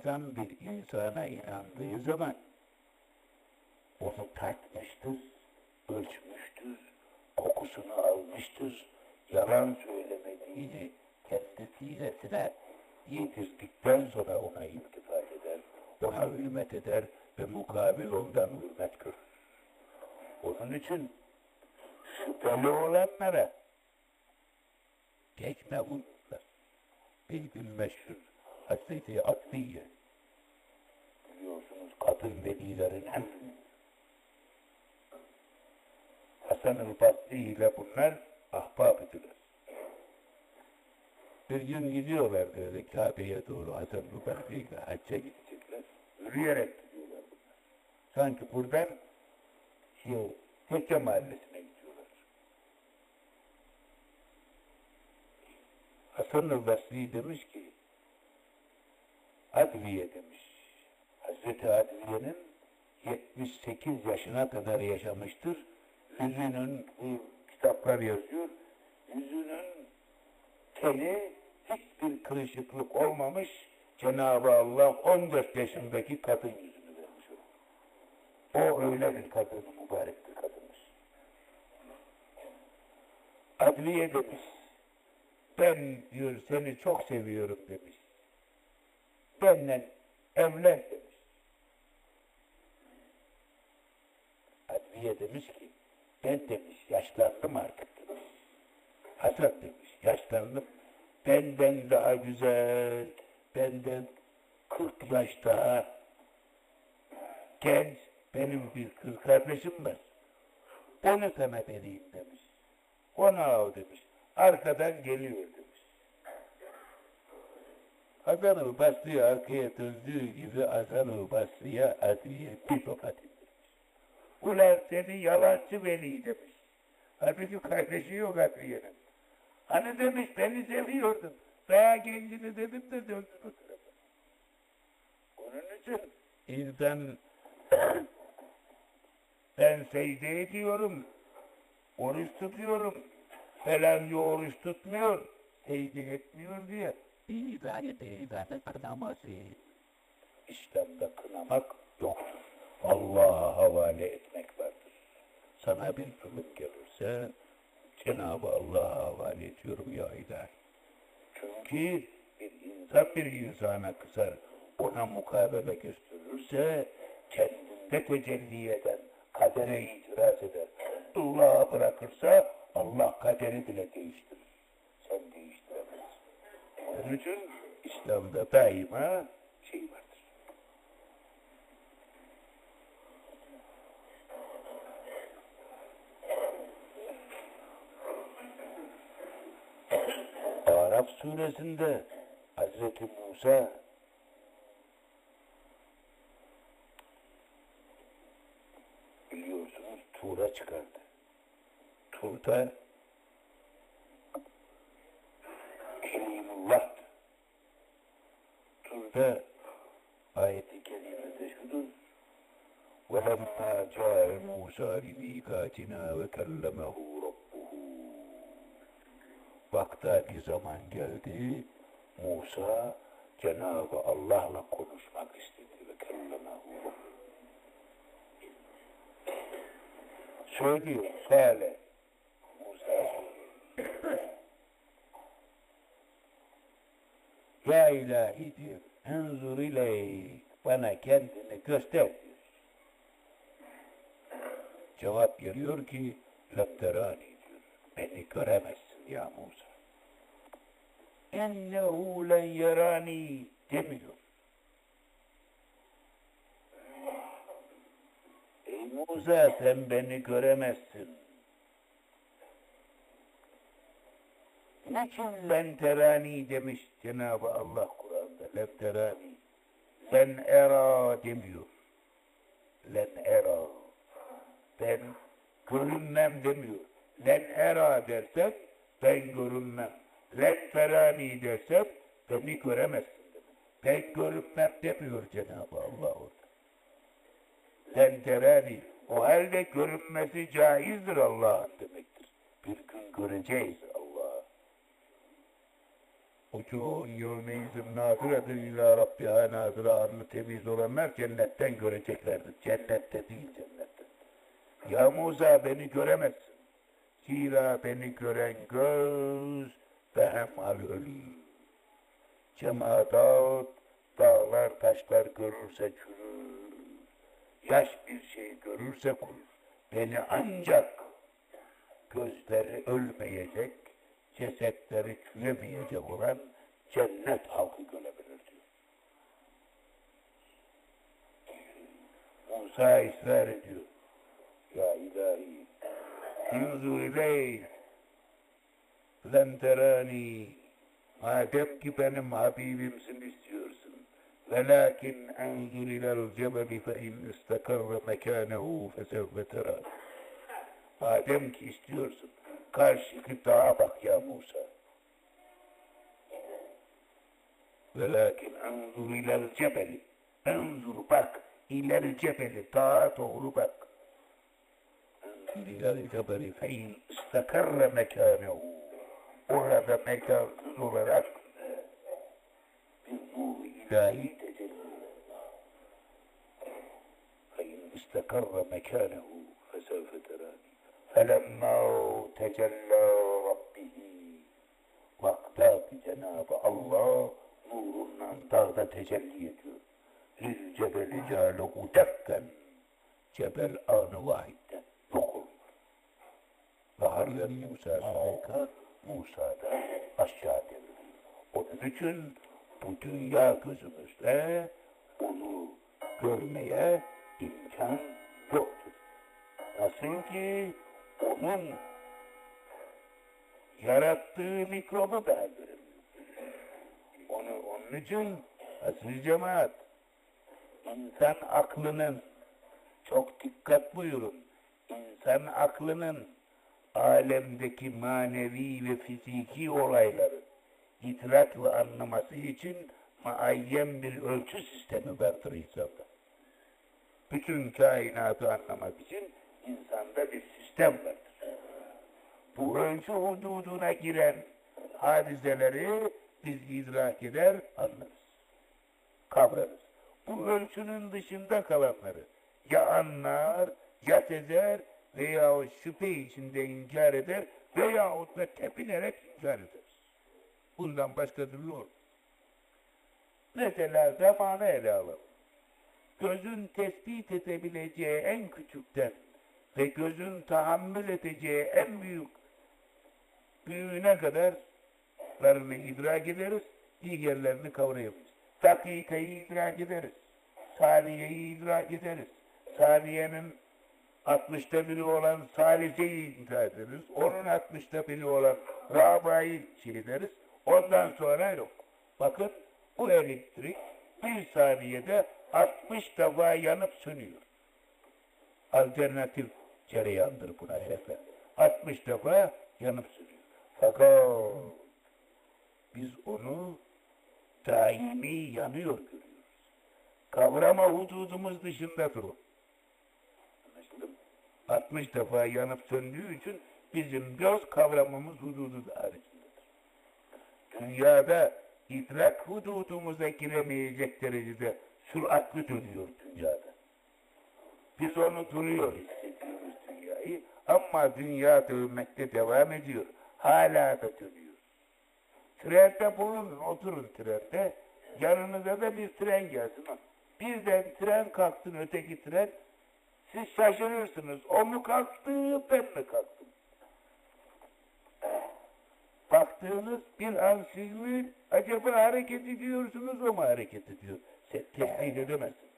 insan bir insana inandığı zaman onu tartmıştır, ölçmüştür, kokusunu almıştır, yalan söylemediğini kendisiyle yedirdikten sonra ona iltifat eder, ona hürmet eder ve mukabil ondan hürmet görür. Onun için şüpheli olanlara geçme uyurlar. Bir gün meşhur Hazreti Atliye biliyorsunuz kadın velilerin en Hasan-ı Basri ile bunlar ahbab idiler. Bir gün gidiyorlar böyle Kabe'ye doğru Hasan-ı Basri ile hacca gidecekler. Yürüyerek gidiyorlar bunlar. Sanki buradan şey, Tekke mahallesine gidiyorlar. Hasan-ı Basri demiş ki Adviye demiş. Hazreti Adviye'nin 78 yaşına kadar yaşamıştır. Yüzünün, bu kitaplar yazıyor, yüzünün teni hiçbir kırışıklık olmamış. Cenab-ı Allah 14 yaşındaki kadın yüzünü vermiş. O öyle bir kadın, mübarek bir kadınmış. Adliye demiş. Ben diyor seni çok seviyorum demiş. Benimle evlen demiş. Adliye demiş ki ben demiş yaşlandım artık demiş. Hasan demiş yaşlandım. Benden daha güzel, benden 40 yaş daha genç benim bir kız kardeşim var. Onu sana vereyim demiş. Onu al demiş. Arkadan geliyor demiş. Hasan-ı Basri arkaya döndüğü gibi Hasan-ı Basri'ye Adiye bir tokat. Ulan seni yalancı veli demiş. Halbuki kardeşi yok Adiye'nin. Hani demiş beni seviyordun. Daha gencini dedim de döndü bu tarafa. Onun için insan ben secde ediyorum, oruç tutuyorum, falan oruç tutmuyor, secde etmiyor diye ibadet ibadet kınaması. İslam'da kınamak yok. Allah'a havale vardır. Sana bir kılık gelirse Cenab-ı Allah'a havale ediyorum ya ilahi. Çünkü bir insan bir insana kısar, ona mukabele gösterirse kendinde tecelli eden kadere itiraz eder. Allah'a bırakırsa Allah kaderi bile değiştirir. Sen değiştiremezsin. Onun için İslam'da daima şey vardır. Araf suresinde Hazreti Musa biliyorsunuz Tur'a çıkardı. Tur'da Kelimullah Tur'da ayeti kerimede şudur وَلَمَّا جَاءَ مُوسَى لِمِيقَاتِنَا وَكَلَّمَهُ رَبُّهُ bir zaman geldi, Musa Cenab-ı Allah'la konuşmak istedi ve kellemehu Söylüyor, Sale. Musa. Ya ilahi diyor, enzur bana kendini göster. Cevap geliyor ki, lepterani diyor, beni göremezsin ya Musa. Ennehu len yerani demiyor. Ey Musa sen beni göremezsin. Niçin ben terani demiş Cenab-ı Allah Kur'an'da. Len terani. Ben era demiyor. Len era. Ben görünmem demiyor. Len era dersek ben görünmem. Terani dersem beni göremezsin demek. Ben görünmem demiyor Cenab-ı Allah orada. Len terani. O halde görünmesi caizdir Allah'ın demektir. Bir gün göreceğiz Allah'ı. Uçuğun yevmeyizim nâfiretun ilâ Rabbiha nâfire arlı temiz olanlar cennetten göreceklerdir. Cennette değil cennette. Ya Musa beni göremezsin. Zira beni gören göz behemmalül. Cemaat dağlar taşlar görürse çürür. Yaş bir şey görürse kurur. Beni ancak gözleri ölmeyecek, cesetleri çüremeyecek olan cennet halkı görebilir diyor. Musa ısrar ediyor. Ya ilahi, inzu ileyh, len terani, madem ki benim Habibimsin istiyorsun. Velakin enzur ilel cebeli fe in istakarra mekanehu fesevve terani. Madem ki istiyorsun, karşı dağa bak ya Musa. Velakin enzur ilel cebeli. Enzur bak, ilel cebeli, dağa doğru bak. Enzur ilel cebeli fe in mekanehu. ولا سميت سورة بالنور إلهي تجلى فإن استقر مكانه فسوف تراني. فلما تجلى ربه وأقدى بجناب الله نور انطرد تجليته للجبل جعله دكا. جبل آن واحد. نقر فهل يموسى شركا olur. Ve hariyen Musa sarayka, Musa da aşağı devrilir. Onun için bu dünya gözümüzde onu görmeye imkan yoktur. Nasıl ki onun yarattığı mikrobu göremiyor. Onu, onun için aziz cemaat, insan aklının, çok dikkat buyurun, insan aklının alemdeki manevi ve fiziki olayları idrak ve anlaması için muayyen bir ölçü sistemi vardır insanda. Bütün kainatı anlamak için insanda bir sistem vardır. Bu ölçü hududuna giren hadiseleri biz idrak eder, anlarız. Kavrarız. Bu ölçünün dışında kalanları ya anlar, ya sezer veya şüphe içinde inkar eder veyahut da tepinerek inkar eder. Bundan başka türlü olur. Mesela zamanı ele alalım. Gözün tespit edebileceği en küçükten ve gözün tahammül edeceği en büyük büyüğüne kadar larını idrak ederiz, diğerlerini kavrayamayız. Dakikayı idrak ederiz, saniyeyi idrak ederiz. Saniyenin 60'ta biri olan saliseyi idrak ederiz. Onun 60'ta biri olan rabayı şey ederiz. Ondan sonra yok. Bakın bu elektrik bir saniyede 60 defa yanıp sönüyor. Alternatif cereyandır buna efendim. 60 defa yanıp sönüyor. Fakat biz onu daimi yanıyor görüyoruz. Kavrama hududumuz dışındadır o. Anlaşıldı mı? 60 defa yanıp söndüğü için bizim göz kavramamız hududu haricindedir. Dünyada idrak hududumuza giremeyecek derecede süratli dönüyor dünyada. Biz onu duruyor hissediyoruz dünyayı ama dünya dönmekte devam ediyor. Hala da dönüyor. Trende bulunun, oturun trende. Yanınıza da bir tren gelsin. Birden tren kalksın öteki tren. Siz şaşırırsınız. O mu kalktı, ben mi kalktım? Baktığınız bir an siz mi acaba hareket ediyorsunuz o mu hareket ediyor? Siz tehdit edemezsiniz.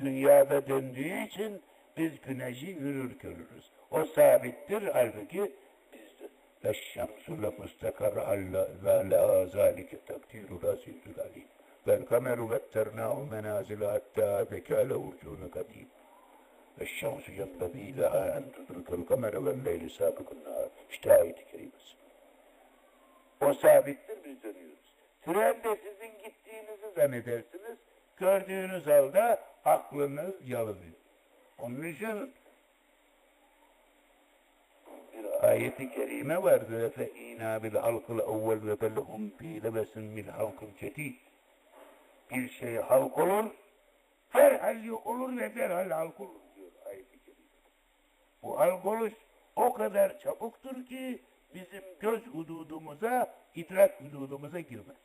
Dünyada döndüğü için biz güneşi yürür görürüz. O sabittir halbuki biz de şemsu le mustakar ve la zalike takdiru rasitül alim. Vel kameru vetternâhu menazile hattâ zekâle urcûne kadim. Yenbegî leha en tudrikel kamere vel leyli sâbikun nâr. İşte ayet-i kerimesi. O sabittir biz dönüyoruz. Sizin gittiğinizi zannedersiniz. Gördüğünüz halde aklınız yanılıyor. Onun için bir ayeti kerime vardı. Fe ina bil halkıl evvel ve belhum fi lebesin min halkın cedid. Bir şey halk olur, derhal yok olur ve derhal halk olur. Bu halk oluş o kadar çabuktur ki bizim göz hududumuza, idrak hududumuza girmez.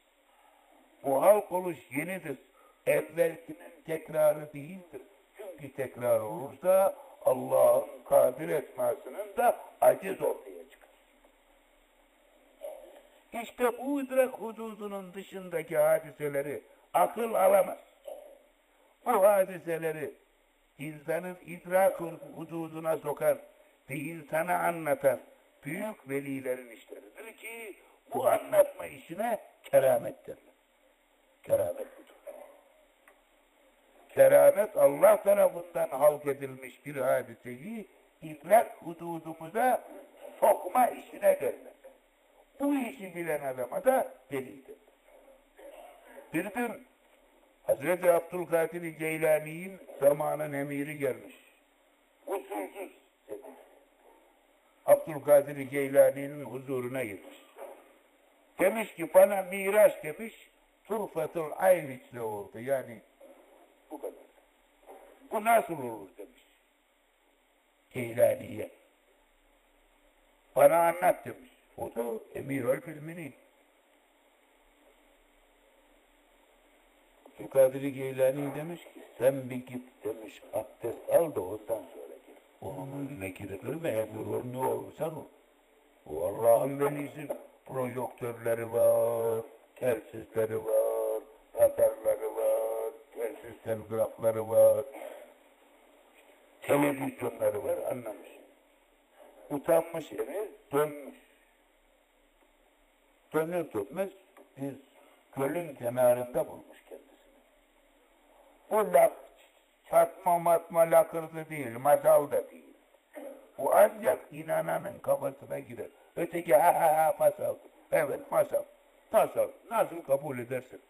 Bu halk oluş yenidir. Evvelkinin tekrarı değildir. Çünkü tekrar olursa Allah'ın kadir etmesinin de aciz ortaya çıkar. İşte bu idrak hududunun dışındaki hadiseleri akıl alamaz. Bu hadiseleri insanın idrak hududuna sokar ve insana anlatan büyük velilerin işleridir ki bu anlatma işine keramet derler. Keramet budur. Keramet Allah tarafından halk edilmiş bir hadiseyi idrak hududumuza sokma işine derler. Bu işi bilen adama da velidir. Bir gün Hazreti Abdülkadir Geylani'nin zamanın emiri gelmiş. Usulsüz Abdülkadir Geylani'nin huzuruna girmiş. Demiş ki bana miraç demiş, turfatul ayn içle oldu. Yani bu kadar. Bu nasıl olur demiş. Geylani'ye. Bana anlat demiş. O da emir filminin. Abdülkadir Geylani demiş ki sen bir git demiş abdest al da ondan sonra gir. Onun önüne girilir mi? Emir ne olursan ol. Bu Allah'ın velisi projektörleri var, telsizleri var, radarları var, telsiz telgrafları var, televizyonları var anlamış. Utanmış emir dönmüş. Dönür dönmez bir gölün kenarında bulmuş. Bu laf çatma matma lakırdı değil, masal da değil. Bu ancak inananın kafasına girer. Öteki ha ha ha masal. Evet masal. Masal. Nasıl kabul edersin?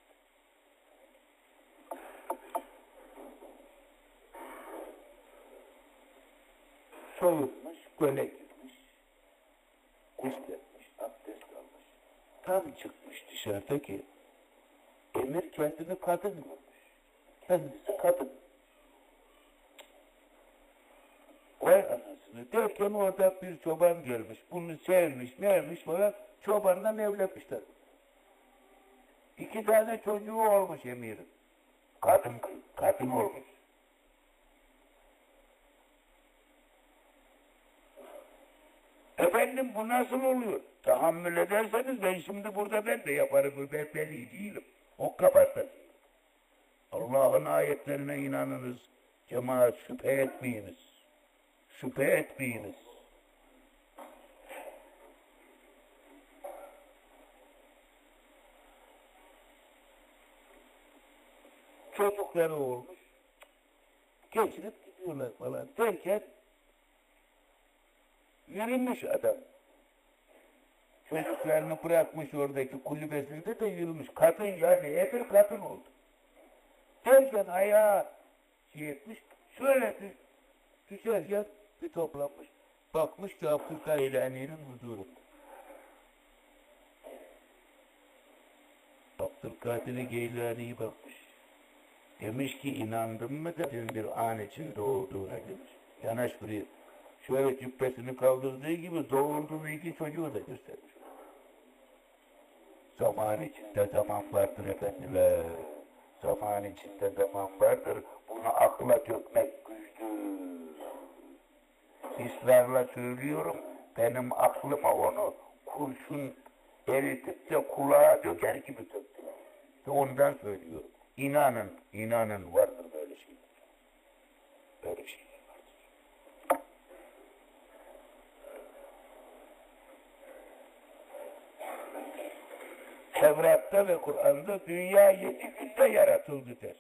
Soyulmuş, göle girmiş. Gusletmiş, abdest almış. Tam çıkmış dışarıda ki emir kendini kadın görmüş. Kendisi kadın. Vay anasını. Derken orada bir çoban gelmiş. Bunu sevmiş, sevmiş falan. Çobanla evlenmişler. İki tane çocuğu olmuş emirin. Kadın, kadın olmuş. Efendim bu nasıl oluyor? Tahammül ederseniz ben şimdi burada ben de yaparım. Ben beli değilim. O kapattı. Allah'ın ayetlerine inanınız. Cemaat şüphe etmeyiniz. Şüphe etmeyiniz. Çocukları olmuş. Geçirip gidiyorlar falan derken yürümüş adam. Çocuklarını bırakmış oradaki kulübesinde de yürümüş. Kadın yani evir kadın oldu. Derken ayağı şey şöyle düş, düşerken bir toplanmış. Bakmış ki Abdülkadir İlhani'nin huzurunda. Abdülkadir Geylani'ye bakmış. Demiş ki inandın mı dedin bir an için doğduğuna demiş. Yanaş buraya. Şöyle cübbesini kaldırdığı gibi doğurduğu iki çocuğu da göstermiş. Zaman içinde zaman vardır efendiler. Zaman içinde zaman vardır. Bunu akla dökmek güçtür. İsrarla söylüyorum. Benim aklıma onu kurşun eritip de kulağa döker gibi döktüm. İşte ondan söylüyorum. İnanın, inanın vardır böyle şeyler. Böyle şeyler vardır. Tevrat'ta ve Kur'an'da dünya yedi günde yaratıldı der.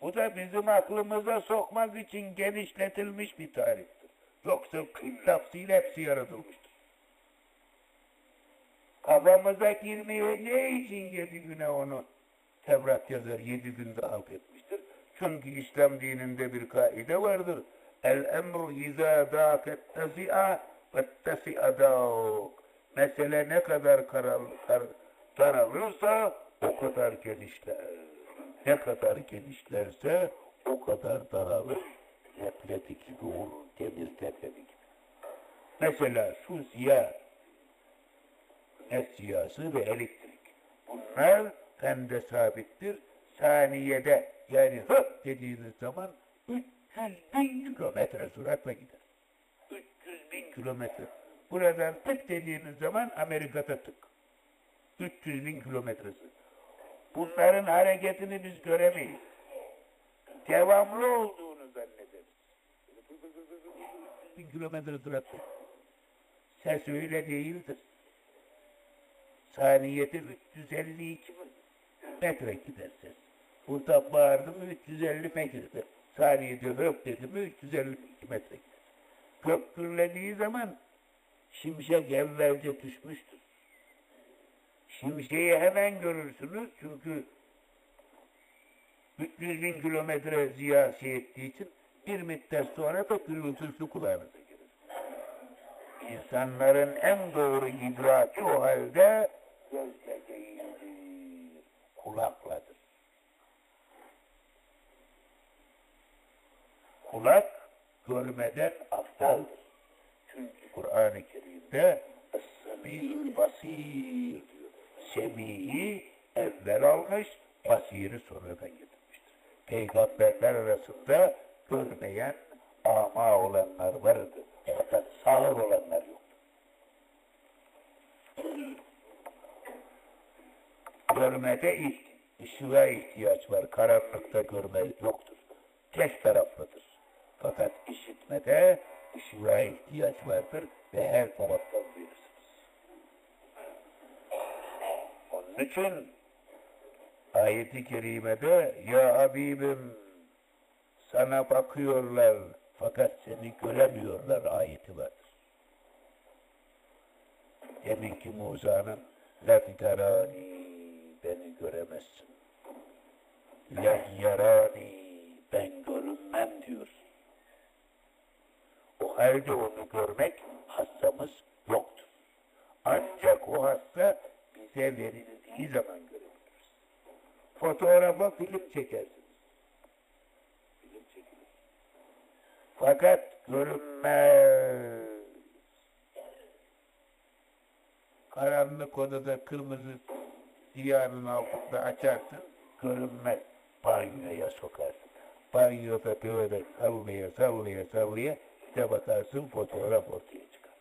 Bu da bizim aklımıza sokmak için genişletilmiş bir tarihtir. Yoksa kül lafzıyla hepsi yaratılmıştır. Kafamıza girmiyor ne için yedi güne onu Tevrat yazar yedi günde halk etmiştir. Çünkü İslam dininde bir kaide vardır. El emru izâ dâket tesi'a vettesi'a dâk. Mesele ne kadar karal, kar, daralırsa o kadar genişler. Ne kadar genişlerse o kadar daralır. Lepleti gibi olur, demir tepeli gibi. Mesela su ne siyası ve elektrik. Bunlar fende sabittir. Saniyede yani hıp dediğiniz zaman 300 bin kilometre süratle gider. 300 bin kilometre. Buradan tık dediğiniz zaman Amerika'da tık. 300 bin kilometresi. Bunların hareketini biz göremeyiz. Devamlı olduğunu zannederiz. Bin kilometre süratle. Ses öyle değildir. Saniyede 352 metre gider ses. Burada bağırdı mı 350 metre. Saniyede hıp dedi mi 352 metre gider. Gürlediği zaman şimşek evvelce düşmüştür. Şimşeği hemen görürsünüz çünkü 300 bin kilometre ziyasi ettiği için bir müddet sonra da gürültüsü kulağınıza gelir. İnsanların en doğru idraki o halde gözle değildir, kulakladır. Kulak görmeden aptaldır. Kur'an-ı Kerim'de Es-Semî basir diyor. Semi'yi evvel almış, basiri sonradan getirmiştir. Peygamberler arasında görmeyen ama olanlar vardı. Fakat sağır olanlar yoktu. Görmede ilk ışığa ihtiyaç var. Karanlıkta görme yoktur. Tek taraflıdır. Fakat işitmede ışığa ihtiyaç vardır ve her taraftan duyursunuz. Onun için ayeti kerimede ya Habibim sana bakıyorlar fakat seni göremiyorlar ayeti vardır. Deminki Musa'nın la fitarani beni göremezsin. La yarani ben görünmem diyor. O halde onu görmek hastamız yoktur. Ancak o hasta bize verildiği zaman görebiliriz. Fotoğrafa film çekersiniz. Film çekilir. Fakat görünmez. Karanlık odada kırmızı ziyanın altında açarsın, görünmez. Banyoya sokarsın. Banyoda böyle sallaya sallaya işte bakarsın fotoğraf ortaya çıkar.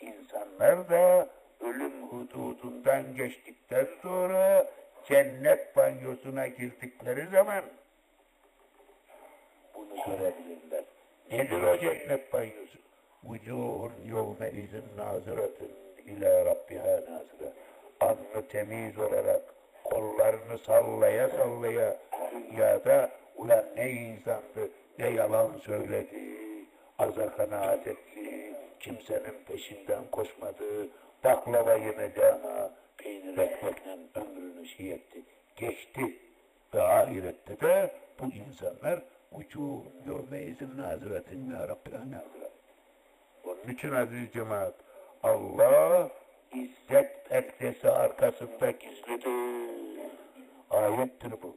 İnsanlar da ölüm hududundan geçtikten sonra cennet banyosuna girdikleri zaman bunu görebilirler. Nedir o cennet banyosu? Vücuhun yevme izin naziratın ila Rabbiha nazire. Alnı temiz olarak kollarını sallaya sallaya dünyada ulan ne insandı, ne yalan söyledi, aza kanaat etti, kimsenin peşinden koşmadı, baklava ama peynir ekmekle ömrünü şey etti, geçti. Ve ahirette de bu insanlar uçuğ yevmeyizin naziretin ya nazire. Onun için aziz cemaat, Allah İzzet perdesi arkasında gizlidir. Ayettir bu.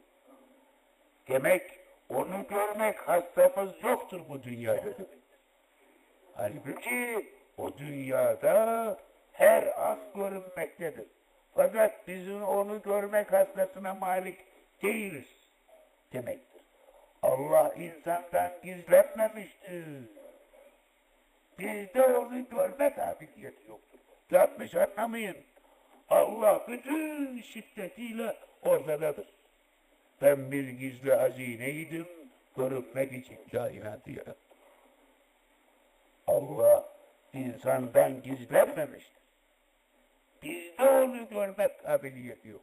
Demek onu görmek hastamız yoktur bu dünyada demektir. Halbuki o dünyada her an görünmektedir. Fakat bizim onu görmek hastasına malik değiliz demektir. Allah insandan gizlenmemiştir. Bizde onu görme kabiliyeti yoktur. Yanlış anlamayın. Allah bütün şiddetiyle ortadadır. Ben bir gizli hazineydim, görünmek için kainatı yarattım. Allah insandan gizlenmemiştir. Bizde onu görmek kabiliyeti yok.